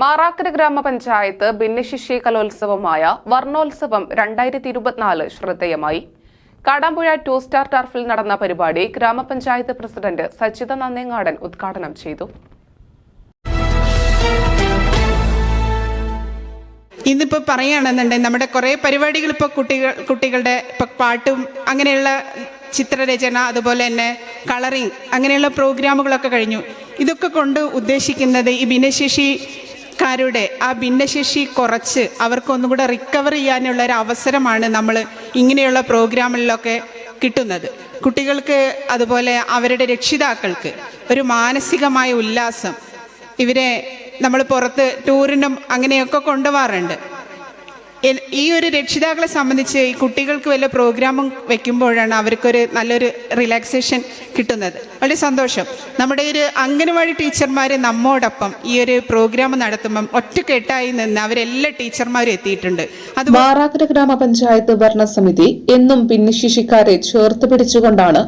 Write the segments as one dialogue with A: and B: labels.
A: മാറാക്കര ഗ്രാമപഞ്ചായത്ത് ഭിന്നശിശി കലോത്സവമായ വർണോത്സവം രണ്ടായിരത്തി ഇരുപത്തിനാല് ശ്രദ്ധേയമായി. കാടാമ്പുഴ ടു സ്റ്റാർ ടർഫിൽ നടന്ന പരിപാടി ഗ്രാമപഞ്ചായത്ത് പ്രസിഡന്റ് സച്ചിത നന്നേങ്ങാടൻ ഉദ്ഘാടനം ചെയ്തു.
B: ഇന്നിപ്പോൾ പറയുകയാണെന്നുണ്ടെങ്കിൽ നമ്മുടെ കുറേ പരിപാടികൾ ഇപ്പോൾ കുട്ടികൾ കുട്ടികളുടെ ഇപ്പോൾ പാട്ടും അങ്ങനെയുള്ള ചിത്രരചന അതുപോലെ തന്നെ കളറിങ് അങ്ങനെയുള്ള പ്രോഗ്രാമുകളൊക്കെ കഴിഞ്ഞു. ഇതൊക്കെ കൊണ്ട് ഉദ്ദേശിക്കുന്നത് ഈ ഭിന്നശേഷിക്കാരുടെ ആ ഭിന്നശേഷി കുറച്ച് അവർക്കൊന്നും കൂടെ റിക്കവർ ചെയ്യാനുള്ള ഒരു അവസരമാണ് നമ്മൾ ഇങ്ങനെയുള്ള പ്രോഗ്രാമുകളിലൊക്കെ കിട്ടുന്നത്. കുട്ടികൾക്ക് അതുപോലെ അവരുടെ രക്ഷിതാക്കൾക്ക് ഒരു മാനസികമായ ഉല്ലാസം ഇവരെ നമ്മൾ പുറത്ത് ടൂറിനും അങ്ങനെയൊക്കെ കൊണ്ടുപോകാറുണ്ട്. ഈ ഒരു രക്ഷിതാക്കളെ സംബന്ധിച്ച് ഈ കുട്ടികൾക്ക് വല്ല പ്രോഗ്രാമും വെക്കുമ്പോഴാണ് അവർക്കൊരു നല്ലൊരു റിലാക്സേഷൻ കിട്ടുന്നത്. വളരെ സന്തോഷം. നമ്മുടെ ഒരു അംഗനവാടി ടീച്ചർമാർ നമ്മോടൊപ്പം ഈ ഒരു പ്രോഗ്രാം നടത്തുമ്പം ഒറ്റക്കെട്ടായി നിന്ന് അവരെല്ലാ ടീച്ചർമാരും എത്തിയിട്ടുണ്ട്. അത്
A: വാറാക്കര ഗ്രാമപഞ്ചായത്ത് ഭരണസമിതി എന്നും ഭിന്നശേഷിക്കാരെ ചേർത്ത് പിടിച്ചുകൊണ്ടാണ്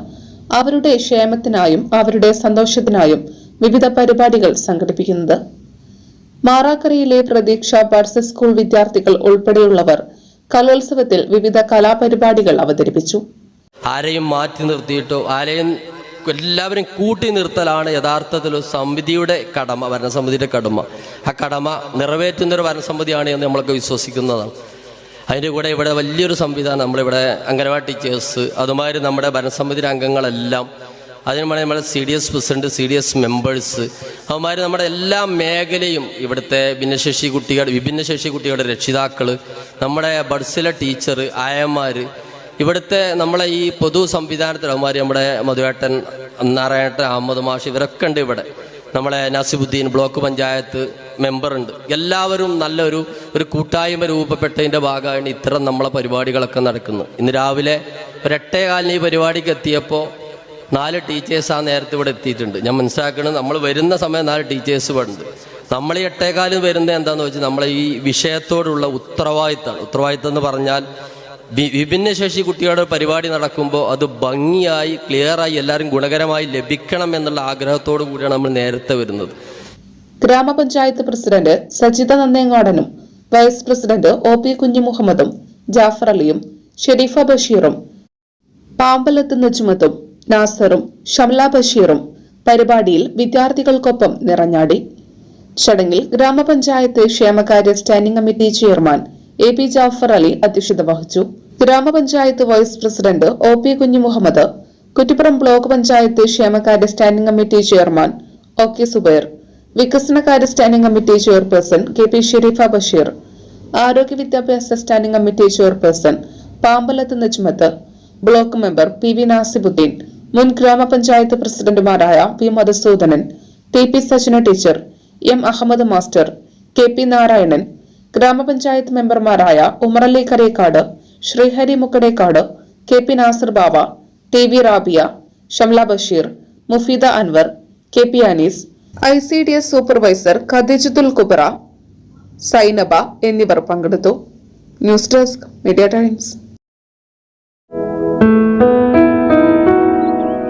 A: അവരുടെ ക്ഷേമത്തിനായും അവരുടെ സന്തോഷത്തിനായും വിവിധ പരിപാടികൾ സംഘടിപ്പിക്കുന്നത്. മാറാക്കരയിലെ പ്രതീക്ഷ ബഡ്സ് സ്കൂൾ വിദ്യാർത്ഥികൾ ഉൾപ്പെടെയുള്ളവർ കലോത്സവത്തിൽ വിവിധ കലാപരിപാടികൾ അവതരിപ്പിച്ചു.
C: ആരെയും മാറ്റി നിർത്തിയിട്ടോ ആരെയും എല്ലാവരും കൂട്ടി നിർത്തലാണ് യഥാർത്ഥത്തിൽ ഒരു സമിതിയുടെ കടമ ഭരണസമിതിയുടെ കടമ. ആ കടമ നിറവേറ്റുന്ന ഒരു ഭരണസമിതിയാണ് എന്ന് നമ്മളൊക്കെ വിശ്വസിക്കുന്നതാണ്. അതിന്റെ കൂടെ ഇവിടെ വലിയൊരു സംവിധാനം നമ്മളിവിടെ അംഗനവാടി ടീച്ചേഴ്സ് അതുമാതിരി നമ്മുടെ ഭരണസമിതിയുടെ അംഗങ്ങളെല്ലാം അതിന് വേണ്ടി നമ്മുടെ C D S president C D S members അവന്മാർ നമ്മുടെ എല്ലാ മേഖലയും ഇവിടുത്തെ ഭിന്നശേഷി കുട്ടികൾ വിഭിന്നശേഷി കുട്ടികളുടെ രക്ഷിതാക്കൾ നമ്മുടെ ബഡ്സിലെ ടീച്ചർ ആയമാർ ഇവിടുത്തെ നമ്മളെ ഈ പൊതു സംവിധാനത്തിൽ അവന്മാർ നമ്മുടെ മധുവേട്ടൻ നാരായണൻ അഹമ്മദ് മാഷ് ഇവരൊക്കെ ഉണ്ട് ഇവിടെ. നമ്മളെ നാസിബുദ്ദീൻ ബ്ലോക്ക് പഞ്ചായത്ത് മെമ്പറുണ്ട് എല്ലാവരും നല്ലൊരു ഒരു കൂട്ടായ്മ രൂപപ്പെട്ടതിന്റെ ഭാഗമാണ് ഇത്തരം നമ്മളെ പരിപാടികളൊക്കെ നടക്കുന്നത്. ഇന്ന് രാവിലെ ഒരു എട്ടേ കാലിന് ഈ പരിപാടിക്ക് എത്തിയപ്പോൾ നാല് ടീച്ചേഴ്സ് ആ നേരത്തെ ഇവിടെ എത്തിയിട്ടുണ്ട്. ഞാൻ മനസ്സിലാക്കുന്നത് നമ്മൾ വരുന്ന സമയം നാല് ടീച്ചേഴ്സ് ഇവിടെ ഉണ്ട് നമ്മൾ ഈ എട്ടേകാലം വരുന്നത് എന്താണെന്ന് വെച്ചാൽ നമ്മളെ ഈ വിഷയത്തോടുള്ള ഉത്തരവാദിത്തമാണ് ഉത്തരവാദിത്തം എന്ന് പറഞ്ഞാൽ വി- വിഭിന്നശേഷി കുട്ടികളുടെ പരിപാടി നടക്കുമ്പോൾ അത് ഭംഗിയായി ക്ലിയറായി എല്ലാവരും ഗുണകരമായി ലഭിക്കണം എന്നുള്ള ആഗ്രഹത്തോടു കൂടിയാണ് നമ്മൾ നേരത്തെ വരുന്നത്.
A: ഗ്രാമപഞ്ചായത്ത് പ്രസിഡന്റ് സജിത നന്ദേങ്ങാടനും വൈസ് പ്രസിഡന്റ് ഒ പി കുഞ്ഞിമുഹമ്മദും ജാഫർ അലിയും ഷെരീഫ ബഷീറും പാമ്പലത്ത് നജ്മത്തും നാസറും ഷംല ബഷീറും പരിപാടിയിൽ വിദ്യാർത്ഥികൾക്കൊപ്പം നിറഞ്ഞാടി. ചടങ്ങിൽ ഗ്രാമപഞ്ചായത്ത് ക്ഷേമകാര്യ standing committee chairman A P Jafar Ali അധ്യക്ഷത വഹിച്ചു. ഗ്രാമപഞ്ചായത്ത് vice president O P Kunhimuhammed Kuttippuram block panchayat ക്ഷേമകാര്യ standing committee chairman O K Zubair വികസനകാര്യ standing committee chairperson K P Sherifa Basheer ആരോഗ്യ വിദ്യാഭ്യാസ standing committee chairperson Pambalath Najmath block member P V Nasibuddeen മുൻ ഗ്രാമപഞ്ചായത്ത് പ്രസിഡന്റുമാരായ P Madhusoodanan T P Sajana teacher M Ahammed master K P Narayanan ഗ്രാമപഞ്ചായത്ത് മെമ്പർമാരായ Umerali Karekkad Sreehari Mukkadekkad K P Nasar Baba T V Rabiya Shamla Basheer Mufeeda Anwar K P Anees I C D S supervisor Khadeejathul Kubra Sainaba എന്നിവർ പങ്കെടുത്തു. News desk media times.